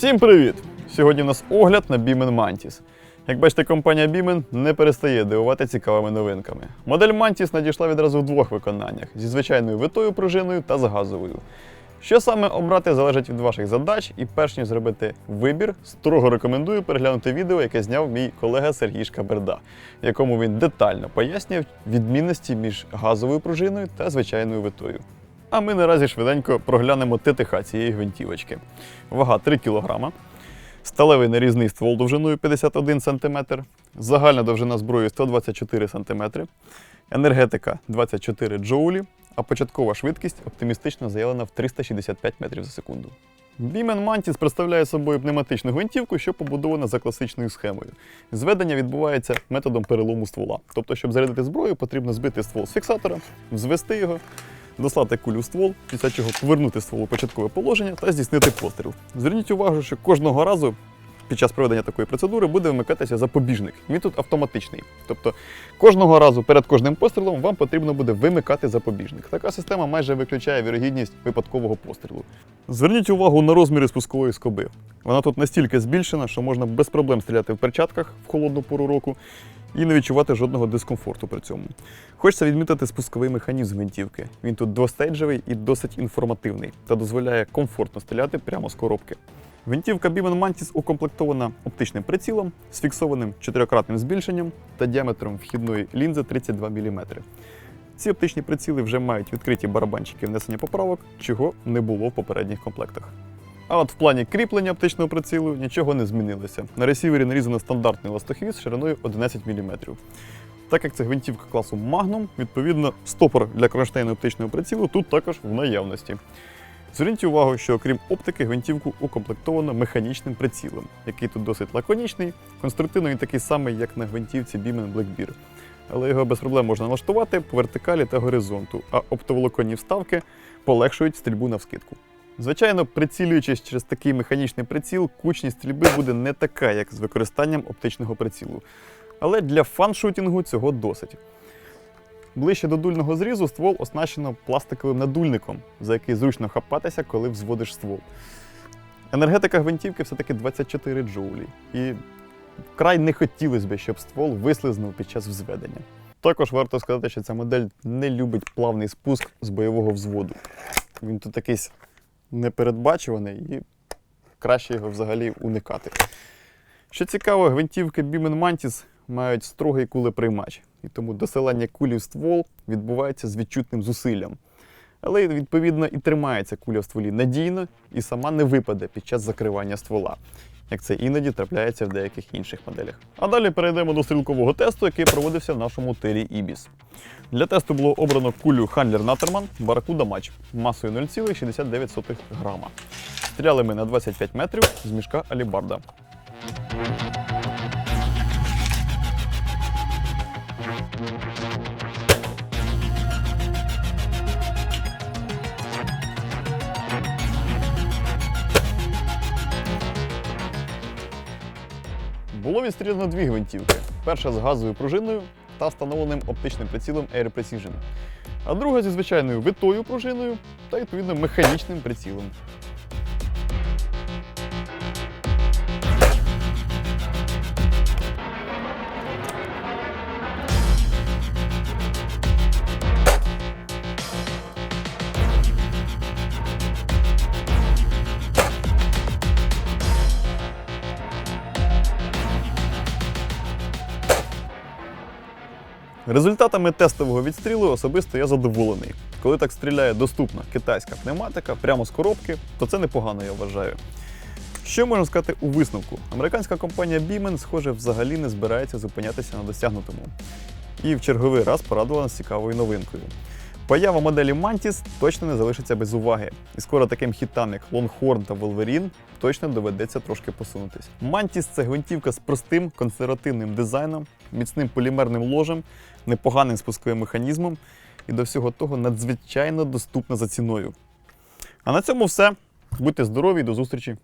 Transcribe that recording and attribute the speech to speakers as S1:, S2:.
S1: Всім привіт! Сьогодні у нас огляд на Beeman Mantis. Як бачите, компанія Beeman не перестає дивувати цікавими новинками. Модель Mantis надійшла відразу в двох виконаннях: зі звичайною витою пружиною та з газовою. Що саме обрати залежить від ваших задач, і перш ніж зробити вибір, строго рекомендую переглянути відео, яке зняв мій колега Сергій Шкаберда, в якому він детально пояснює відмінності між газовою пружиною та звичайною витою. А ми наразі швиденько проглянемо ТТХ цієї гвинтівочки. Вага 3 кг, сталевий нарізний ствол довжиною 51 см, загальна довжина зброї 124 см, енергетика 24 джоулі, а початкова швидкість оптимістично заявлена в 365 метрів за секунду. Beeman Mantis представляє собою пневматичну гвинтівку, що побудована за класичною схемою. Зведення відбувається методом перелому ствола. Тобто, щоб зарядити зброю, потрібно збити ствол з фіксатора, взвести його, дослати кулю в ствол, після чого повернути ствол у початкове положення та здійснити постріл. Зверніть увагу, що кожного разу під час проведення такої процедури буде вмикатися запобіжник. Він тут автоматичний. Тобто кожного разу перед кожним пострілом вам потрібно буде вимикати запобіжник. Така система майже виключає вірогідність випадкового пострілу. Зверніть увагу на розміри спускової скоби. Вона тут настільки збільшена, що можна без проблем стріляти в перчатках в холодну пору року і не відчувати жодного дискомфорту при цьому. Хочеться відмітити спусковий механізм гвинтівки. Він тут двостейджевий і досить інформативний та дозволяє комфортно стріляти прямо з коробки. Гвинтівка Beeman Mantis укомплектована оптичним прицілом з фіксованим чотирикратним збільшенням та діаметром вхідної лінзи 32 мм. Ці оптичні приціли вже мають відкриті барабанчики внесення поправок, чого не було в попередніх комплектах. А от в плані кріплення оптичного прицілу нічого не змінилося. На ресівері нарізано стандартний ластохвіст шириною 11 мм. Так як це гвинтівка класу Magnum, відповідно, стопор для кронштейну оптичного прицілу тут також в наявності. Зверніть увагу, що окрім оптики, гвинтівку укомплектовано механічним прицілом, який тут досить лаконічний. Конструктивно він такий самий, як на гвинтівці Beeman Blackbeard. Але його без проблем можна налаштувати по вертикалі та горизонту, а оптоволоконні вставки полегшують стрільбу навскидку. Звичайно, прицілюючись через такий механічний приціл, кучність стрільби буде не така, як з використанням оптичного прицілу. Але для фаншутінгу цього досить. Ближче до дульного зрізу ствол оснащено пластиковим надульником, за який зручно хапатися, коли взводиш ствол. Енергетика гвинтівки все-таки 24 джоулі, і вкрай не хотілося б, щоб ствол вислизнув під час взведення. Також варто сказати, що ця модель не любить плавний спуск з бойового взводу. Він тут якийсь непередбачуваний і краще його взагалі уникати. Що цікаво, гвинтівки Бімен Mantis мають строгий кулеприймач, і тому досилання кулі в ствол відбувається з відчутним зусиллям. Але відповідно і тримається куля в стволі надійно і сама не випаде під час закривання ствола, як це іноді трапляється в деяких інших моделях. А далі перейдемо до стрілкового тесту, який проводився в нашому тирі Ibis. Для тесту було обрано кулю Handler Natterman Barracuda Match масою 0,69 грама. Стріляли ми на 25 метрів з мішка Алібарда. Було відстріляно дві гвинтівки. Перша з газовою пружиною та встановленим оптичним прицілом Air Precision, а друга зі звичайною витою пружиною та відповідно механічним прицілом. Результатами тестового відстрілу особисто я задоволений. Коли так стріляє доступна китайська пневматика прямо з коробки, то це непогано, я вважаю. Що можна сказати у висновку? Американська компанія Beeman, схоже, взагалі не збирається зупинятися на досягнутому. І в черговий раз порадувала нас цікавою новинкою. Поява моделі Mantis точно не залишиться без уваги, і скоро таким хітам, як Longhorn та Wolverine, точно доведеться трошки посунутись. Mantis – це гвинтівка з простим консервативним дизайном, міцним полімерним ложем, непоганим спусковим механізмом і до всього того надзвичайно доступна за ціною. А на цьому все. Будьте здорові і до зустрічі!